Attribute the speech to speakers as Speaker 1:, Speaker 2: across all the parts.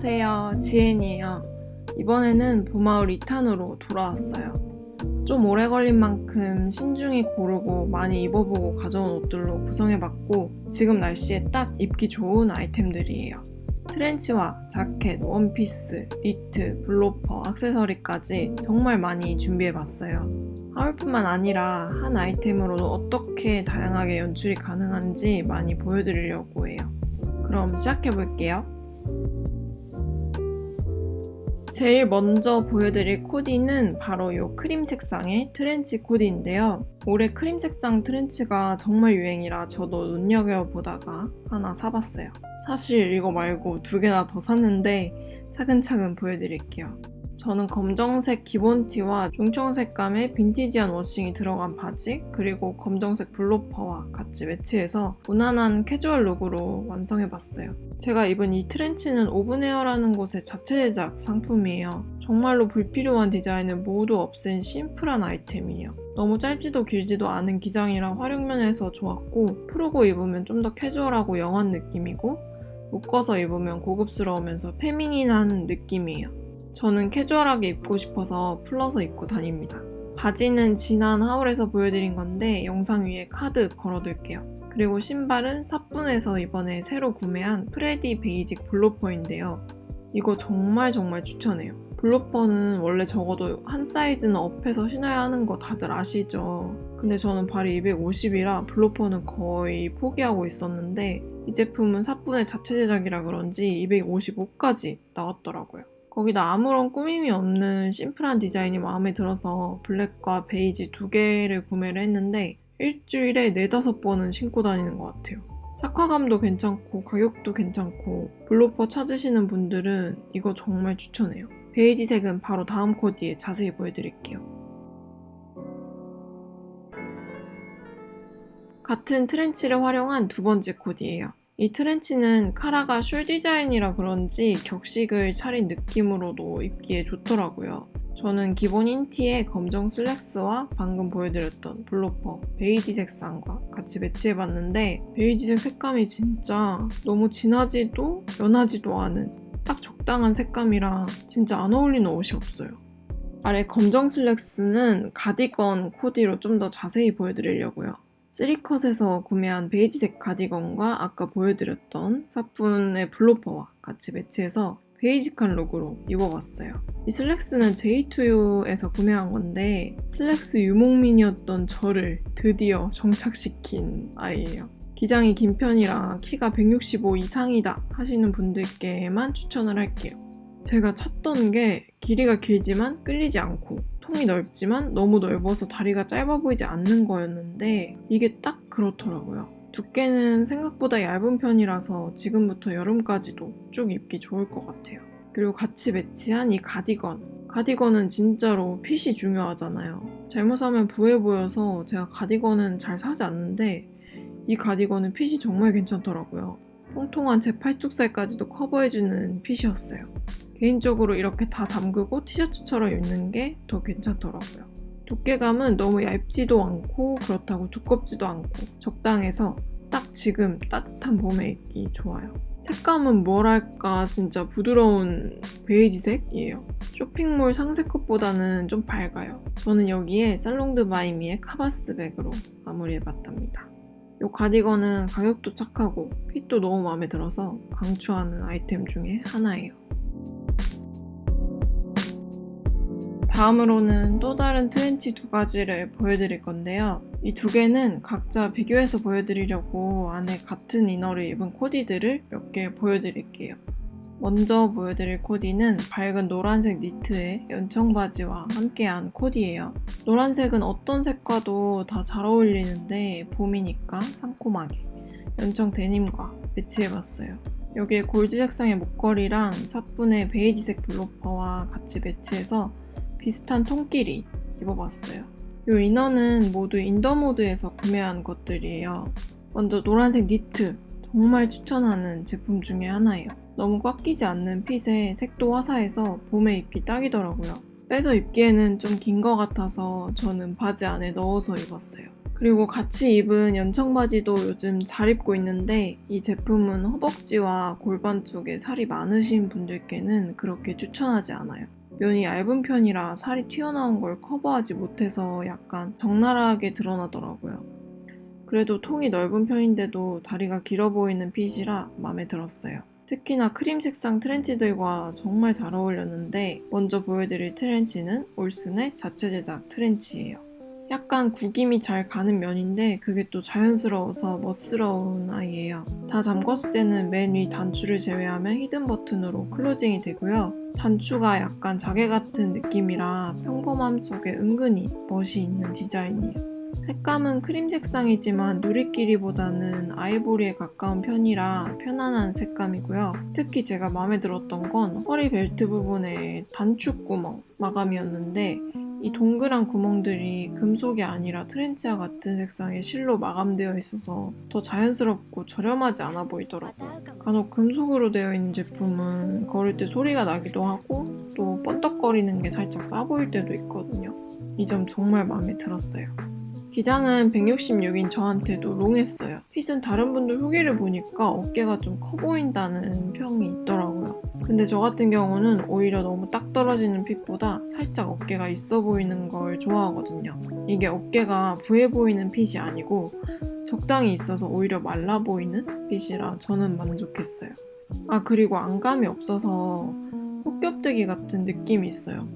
Speaker 1: 안녕하세요. 지엔이에요. 이번에는 봄마을 2탄으로 돌아왔어요. 좀 오래 걸린 만큼 신중히 고르고 많이 입어보고 가져온 옷들로 구성해봤고 지금 날씨에 딱 입기 좋은 아이템들이에요. 트렌치와 자켓, 원피스, 니트, 블로퍼, 액세서리까지 정말 많이 준비해봤어요. 하울뿐만 아니라 한 아이템으로도 어떻게 다양하게 연출이 가능한지 많이 보여드리려고 해요. 그럼 시작해볼게요. 제일 먼저 보여드릴 코디는 바로 이 크림 색상의 트렌치 코디인데요. 올해 크림 색상 트렌치가 정말 유행이라 저도 눈여겨보다가 하나 사봤어요. 사실 이거 말고 두 개나 더 샀는데 차근차근 보여드릴게요. 저는 검정색 기본 티와 중청색 감의 빈티지한 워싱이 들어간 바지 그리고 검정색 블로퍼와 같이 매치해서 무난한 캐주얼 룩으로 완성해봤어요. 제가 입은 이 트렌치는 오븐에어라는 곳의 자체 제작 상품이에요. 정말로 불필요한 디자인을 모두 없앤 심플한 아이템이에요. 너무 짧지도 길지도 않은 기장이라 활용면에서 좋았고 풀고 입으면 좀 더 캐주얼하고 영한 느낌이고 묶어서 입으면 고급스러우면서 페미닌한 느낌이에요. 저는 캐주얼하게 입고 싶어서 풀러서 입고 다닙니다. 바지는 지난 하울에서 보여드린 건데 영상 위에 카드 걸어둘게요. 그리고 신발은 사뿐에서 이번에 새로 구매한 프레디 베이직 블로퍼인데요. 이거 정말 정말 추천해요. 블로퍼는 원래 적어도 한 사이즈는 업해서 신어야 하는 거 다들 아시죠? 근데 저는 발이 250이라 블로퍼는 거의 포기하고 있었는데 이 제품은 사뿐의 자체 제작이라 그런지 255까지 나왔더라고요. 거기다 아무런 꾸밈이 없는 심플한 디자인이 마음에 들어서 블랙과 베이지 두 개를 구매를 했는데 일주일에 네다섯 번은 신고 다니는 것 같아요. 착화감도 괜찮고 가격도 괜찮고 블로퍼 찾으시는 분들은 이거 정말 추천해요. 베이지색은 바로 다음 코디에 자세히 보여드릴게요. 같은 트렌치를 활용한 두 번째 코디예요. 이 트렌치는 카라가 숄 디자인이라 그런지 격식을 차린 느낌으로도 입기에 좋더라고요. 저는 기본 인티에 검정 슬랙스와 방금 보여드렸던 블로퍼 베이지 색상과 같이 매치해봤는데 베이지색 색감이 진짜 너무 진하지도 연하지도 않은 딱 적당한 색감이라 진짜 안 어울리는 옷이 없어요. 아래 검정 슬랙스는 가디건 코디로 좀 더 자세히 보여드리려고요. 쓰리컷에서 구매한 베이지색 가디건과 아까 보여드렸던 사뿐의 블로퍼와 같이 매치해서 베이직한 룩으로 입어봤어요. 이 슬랙스는 J2U에서 구매한 건데 슬랙스 유목민이었던 저를 드디어 정착시킨 아이예요. 기장이 긴 편이라 키가 165 이상이다 하시는 분들께만 추천을 할게요. 제가 찾던 게 길이가 길지만 끌리지 않고 통이 넓지만 너무 넓어서 다리가 짧아 보이지 않는 거였는데 이게 딱 그렇더라고요. 두께는 생각보다 얇은 편이라서 지금부터 여름까지도 쭉 입기 좋을 것 같아요. 그리고 같이 매치한 이 가디건. 가디건은 진짜로 핏이 중요하잖아요. 잘못 사면 부해 보여서 제가 가디건은 잘 사지 않는데 이 가디건은 핏이 정말 괜찮더라고요. 통통한 제 팔뚝살까지도 커버해주는 핏이었어요. 개인적으로 이렇게 다 잠그고 티셔츠처럼 입는 게 더 괜찮더라고요. 두께감은 너무 얇지도 않고 그렇다고 두껍지도 않고 적당해서 딱 지금 따뜻한 봄에 입기 좋아요. 색감은 뭐랄까 진짜 부드러운 베이지색이에요. 쇼핑몰 상세 컷보다는 좀 밝아요. 저는 여기에 살롱드 바이미의 카바스 백으로 마무리해봤답니다. 이 가디건은 가격도 착하고 핏도 너무 마음에 들어서 강추하는 아이템 중에 하나예요. 다음으로는 또 다른 트렌치 두 가지를 보여드릴 건데요. 이 두 개는 각자 비교해서 보여드리려고 안에 같은 이너를 입은 코디들을 몇 개 보여드릴게요. 먼저 보여드릴 코디는 밝은 노란색 니트에 연청 바지와 함께한 코디예요. 노란색은 어떤 색과도 다 잘 어울리는데 봄이니까 상콤하게 연청 데님과 매치해봤어요. 여기에 골드 색상의 목걸이랑 사뿐의 베이지색 블로퍼와 같이 매치해서 비슷한 통끼리 입어봤어요. 이 이너는 모두 인더모드에서 구매한 것들이에요. 먼저 노란색 니트 정말 추천하는 제품 중에 하나예요. 너무 꽉 끼지 않는 핏에 색도 화사해서 봄에 입기 딱이더라고요. 빼서 입기에는 좀 긴 것 같아서 저는 바지 안에 넣어서 입었어요. 그리고 같이 입은 연청 바지도 요즘 잘 입고 있는데 이 제품은 허벅지와 골반 쪽에 살이 많으신 분들께는 그렇게 추천하지 않아요. 면이 얇은 편이라 살이 튀어나온 걸 커버하지 못해서 약간 적나라하게 드러나더라고요. 그래도 통이 넓은 편인데도 다리가 길어 보이는 핏이라 마음에 들었어요. 특히나 크림 색상 트렌치들과 정말 잘 어울렸는데 먼저 보여드릴 트렌치는 올슨의 자체 제작 트렌치예요. 약간 구김이 잘 가는 면인데 그게 또 자연스러워서 멋스러운 아이예요. 다 잠궜을 때는 맨 위 단추를 제외하면 히든 버튼으로 클로징이 되고요. 단추가 약간 자개 같은 느낌이라 평범함 속에 은근히 멋이 있는 디자인이에요. 색감은 크림 색상이지만 누리끼리보다는 아이보리에 가까운 편이라 편안한 색감이고요. 특히 제가 마음에 들었던 건 허리 벨트 부분에 단추 구멍 마감이었는데 이 동그란 구멍들이 금속이 아니라 트렌치와 같은 색상의 실로 마감되어 있어서 더 자연스럽고 저렴하지 않아 보이더라고요. 간혹 금속으로 되어 있는 제품은 걸을 때 소리가 나기도 하고 또 번떡거리는 게 살짝 싸 보일 때도 있거든요. 이 점 정말 마음에 들었어요. 기장은 166인 저한테도 롱했어요. 핏은 다른 분들 후기를 보니까 어깨가 좀 커 보인다는 평이 있더라고요. 근데 저 같은 경우는 오히려 너무 딱 떨어지는 핏보다 살짝 어깨가 있어 보이는 걸 좋아하거든요. 이게 어깨가 부해 보이는 핏이 아니고 적당히 있어서 오히려 말라 보이는 핏이라 저는 만족했어요. 아, 그리고 안감이 없어서 혹겹대기 같은 느낌이 있어요.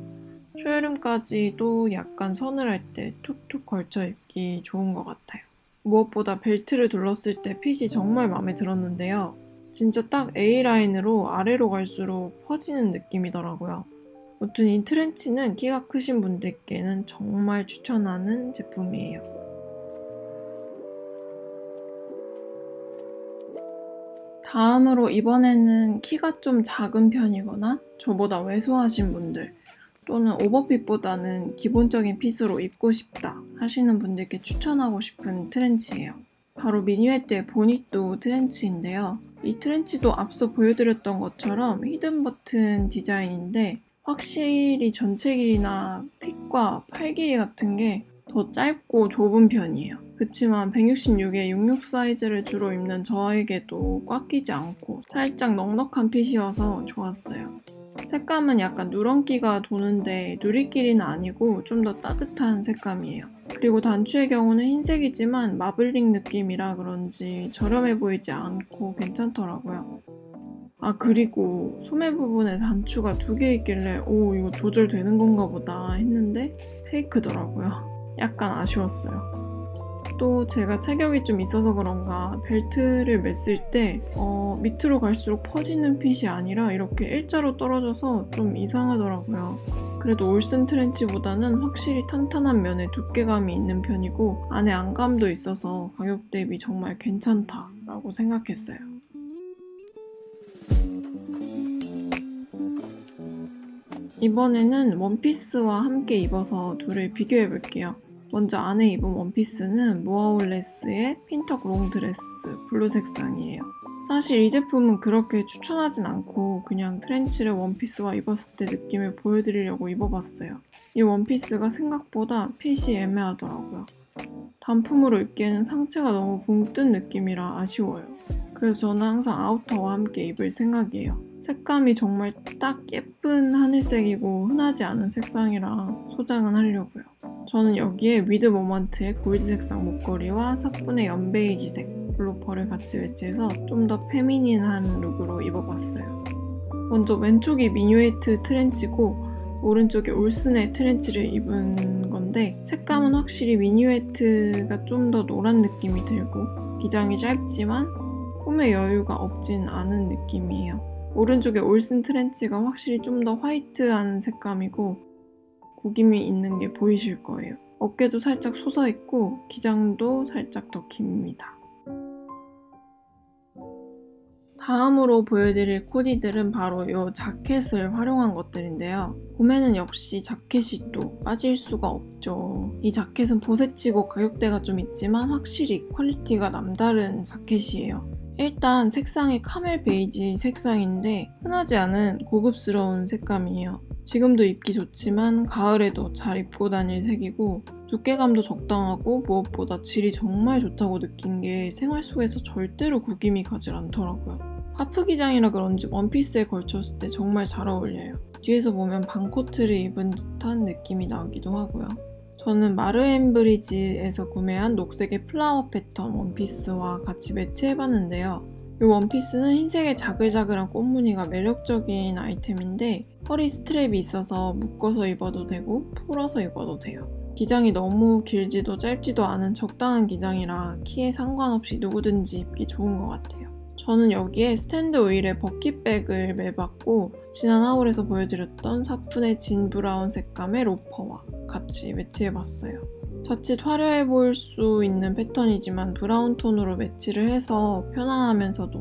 Speaker 1: 초여름까지도 약간 서늘할 때 툭툭 걸쳐 입기 좋은 것 같아요. 무엇보다 벨트를 둘렀을 때 핏이 정말 마음에 들었는데요. 진짜 딱 A라인으로 아래로 갈수록 퍼지는 느낌이더라고요. 무튼 이 트렌치는 키가 크신 분들께는 정말 추천하는 제품이에요. 다음으로 이번에는 키가 좀 작은 편이거나 저보다 왜소하신 분들 또는 오버핏보다는 기본적인 핏으로 입고 싶다 하시는 분들께 추천하고 싶은 트렌치예요. 바로 미니웨트의 보니또 트렌치인데요. 이 트렌치도 앞서 보여드렸던 것처럼 히든 버튼 디자인인데 확실히 전체 길이나 핏과 팔 길이 같은 게 더 짧고 좁은 편이에요. 그치만 166의 66 사이즈를 주로 입는 저에게도 꽉 끼지 않고 살짝 넉넉한 핏이어서 좋았어요. 색감은 약간 누런기가 도는데 누리끼리는 아니고 좀 더 따뜻한 색감이에요. 그리고 단추의 경우는 흰색이지만 마블링 느낌이라 그런지 저렴해 보이지 않고 괜찮더라고요. 아 그리고 소매 부분에 단추가 두 개 있길래 오 이거 조절되는 건가 보다 했는데 페이크더라고요. 약간 아쉬웠어요. 또 제가 체격이 좀 있어서 그런가 벨트를 맸을 때 어, 밑으로 갈수록 퍼지는 핏이 아니라 이렇게 일자로 떨어져서 좀 이상하더라고요. 그래도 올슨 트렌치보다는 확실히 탄탄한 면에 두께감이 있는 편이고 안에 안감도 있어서 가격 대비 정말 괜찮다라고 생각했어요. 이번에는 원피스와 함께 입어서 둘을 비교해 볼게요. 먼저 안에 입은 원피스는 모아올레스의 핀턱 롱드레스 블루 색상이에요. 사실 이 제품은 그렇게 추천하진 않고 그냥 트렌치를 원피스와 입었을 때 느낌을 보여드리려고 입어봤어요. 이 원피스가 생각보다 핏이 애매하더라고요. 단품으로 입기에는 상체가 너무 붕 뜬 느낌이라 아쉬워요. 그래서 저는 항상 아우터와 함께 입을 생각이에요. 색감이 정말 딱 예쁜 하늘색이고 흔하지 않은 색상이라 소장은 하려고요. 저는 여기에 위드 모먼트의 골드 색상 목걸이와 사뿐의 연베이지색 블로퍼를 같이 매치해서 좀 더 페미닌한 룩으로 입어봤어요. 먼저 왼쪽이 미뉴에이트 트렌치고 오른쪽에 올슨의 트렌치를 입은 건데 색감은 확실히 미뉴에이트가 좀 더 노란 느낌이 들고 기장이 짧지만 꿈의 여유가 없진 않은 느낌이에요. 오른쪽에 올슨 트렌치가 확실히 좀 더 화이트한 색감이고 구김이 있는 게 보이실 거예요. 어깨도 살짝 솟아있고 기장도 살짝 더 깁니다. 다음으로 보여드릴 코디들은 바로 이 자켓을 활용한 것들인데요. 봄에는 역시 자켓이 또 빠질 수가 없죠. 이 자켓은 보세치고 가격대가 좀 있지만 확실히 퀄리티가 남다른 자켓이에요. 일단 색상이 카멜 베이지 색상인데 흔하지 않은 고급스러운 색감이에요. 지금도 입기 좋지만 가을에도 잘 입고 다닐 색이고 두께감도 적당하고 무엇보다 질이 정말 좋다고 느낀 게 생활 속에서 절대로 구김이 가질 않더라고요. 하프 기장이라 그런지 원피스에 걸쳤을 때 정말 잘 어울려요. 뒤에서 보면 반코트를 입은 듯한 느낌이 나기도 하고요. 저는 마르앤브리지에서 구매한 녹색의 플라워 패턴 원피스와 같이 매치해봤는데요. 이 원피스는 흰색의 자글자글한 꽃무늬가 매력적인 아이템인데 허리 스트랩이 있어서 묶어서 입어도 되고 풀어서 입어도 돼요. 기장이 너무 길지도 짧지도 않은 적당한 기장이라 키에 상관없이 누구든지 입기 좋은 것 같아요. 저는 여기에 스탠드 오일의 버킷백을 매봤고 지난 하울에서 보여드렸던 사푼의 진 브라운 색감의 로퍼와 같이 매치해봤어요. 자칫 화려해 보일 수 있는 패턴이지만 브라운 톤으로 매치를 해서 편안하면서도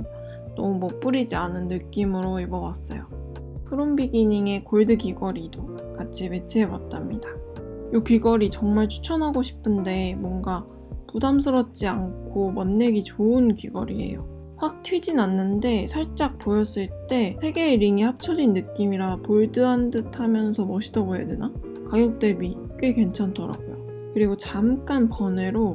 Speaker 1: 너무 멋부리지 않은 느낌으로 입어봤어요. 프롬 비기닝의 골드 귀걸이도 같이 매치해봤답니다. 이 귀걸이 정말 추천하고 싶은데 뭔가 부담스럽지 않고 멋내기 좋은 귀걸이에요. 확 튀진 않는데 살짝 보였을 때 세 개의 링이 합쳐진 느낌이라 볼드한 듯 하면서 멋있어 보여야 되나? 가격 대비 꽤 괜찮더라고요. 그리고 잠깐 번외로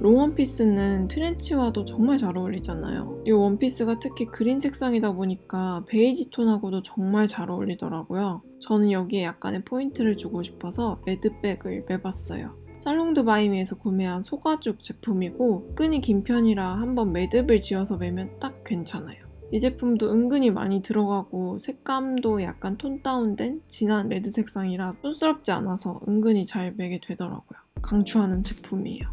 Speaker 1: 롱 원피스는 트렌치와도 정말 잘 어울리잖아요. 이 원피스가 특히 그린 색상이다 보니까 베이지 톤하고도 정말 잘 어울리더라고요. 저는 여기에 약간의 포인트를 주고 싶어서 레드백을 매봤어요. 살롱드 바이미에서 구매한 소가죽 제품이고 끈이 긴 편이라 한번 매듭을 지어서 매면 딱 괜찮아요. 이 제품도 은근히 많이 들어가고 색감도 약간 톤 다운된 진한 레드 색상이라 촌스럽지 않아서 은근히 잘 매게 되더라고요. 강추하는 제품이에요.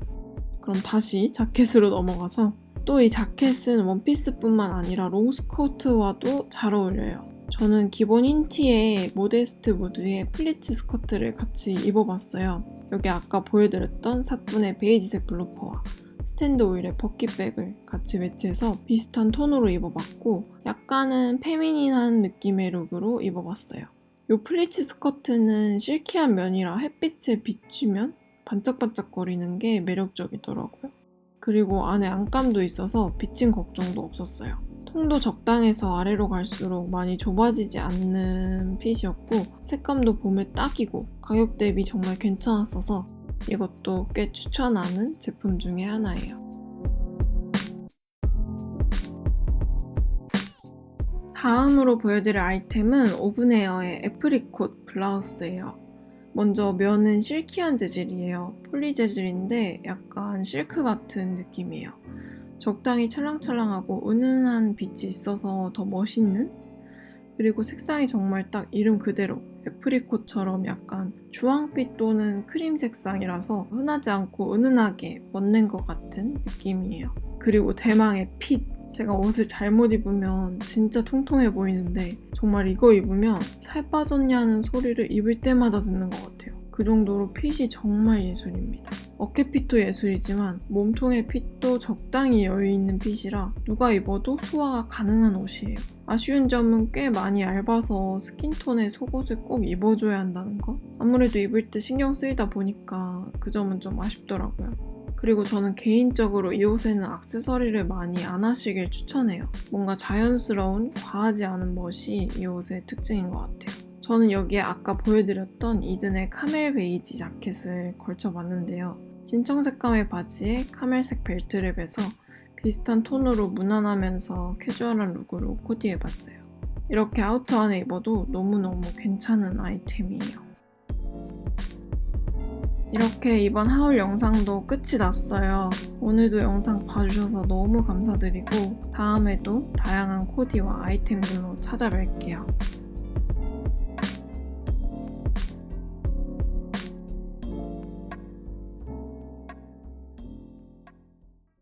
Speaker 1: 그럼 다시 자켓으로 넘어가서 또 이 자켓은 원피스뿐만 아니라 롱스커트와도 잘 어울려요. 저는 기본 흰 티에 모데스트 무드의 플리츠 스커트를 같이 입어봤어요. 여기 아까 보여드렸던 사뿐의 베이지색 블로퍼와 스탠드 오일의 버킷백을 같이 매치해서 비슷한 톤으로 입어봤고 약간은 페미닌한 느낌의 룩으로 입어봤어요. 이 플리츠 스커트는 실키한 면이라 햇빛에 비추면 반짝반짝거리는 게 매력적이더라고요. 그리고 안에 안감도 있어서 비침 걱정도 없었어요. 통도 적당해서 아래로 갈수록 많이 좁아지지 않는 핏이었고 색감도 봄에 딱이고 가격 대비 정말 괜찮았어서 이것도 꽤 추천하는 제품 중에 하나예요. 다음으로 보여드릴 아이템은 오븐에어의 애프리콧 블라우스예요. 먼저 면은 실키한 재질이에요. 폴리 재질인데 약간 실크 같은 느낌이에요. 적당히 찰랑찰랑하고 은은한 빛이 있어서 더 멋있는? 그리고 색상이 정말 딱 이름 그대로 애프리콧처럼 약간 주황빛 또는 크림 색상이라서 흔하지 않고 은은하게 멋낸 것 같은 느낌이에요. 그리고 대망의 핏! 제가 옷을 잘못 입으면 진짜 통통해 보이는데 정말 이거 입으면 살 빠졌냐는 소리를 입을 때마다 듣는 것 같아요. 그 정도로 핏이 정말 예술입니다. 어깨 핏도 예술이지만 몸통의 핏도 적당히 여유 있는 핏이라 누가 입어도 소화가 가능한 옷이에요. 아쉬운 점은 꽤 많이 얇아서 스킨톤의 속옷을 꼭 입어줘야 한다는 거? 아무래도 입을 때 신경 쓰이다 보니까 그 점은 좀 아쉽더라고요. 그리고 저는 개인적으로 이 옷에는 악세서리를 많이 안 하시길 추천해요. 뭔가 자연스러운, 과하지 않은 멋이 이 옷의 특징인 것 같아요. 저는 여기에 아까 보여드렸던 이든의 카멜 베이지 자켓을 걸쳐봤는데요. 진청 색감의 바지에 카멜색 벨트를 매서 비슷한 톤으로 무난하면서 캐주얼한 룩으로 코디해봤어요. 이렇게 아우터 안에 입어도 너무너무 괜찮은 아이템이에요. 이렇게 이번 하울 영상도 끝이 났어요. 오늘도 영상 봐주셔서 너무 감사드리고 다음에도 다양한 코디와 아이템들로 찾아뵐게요.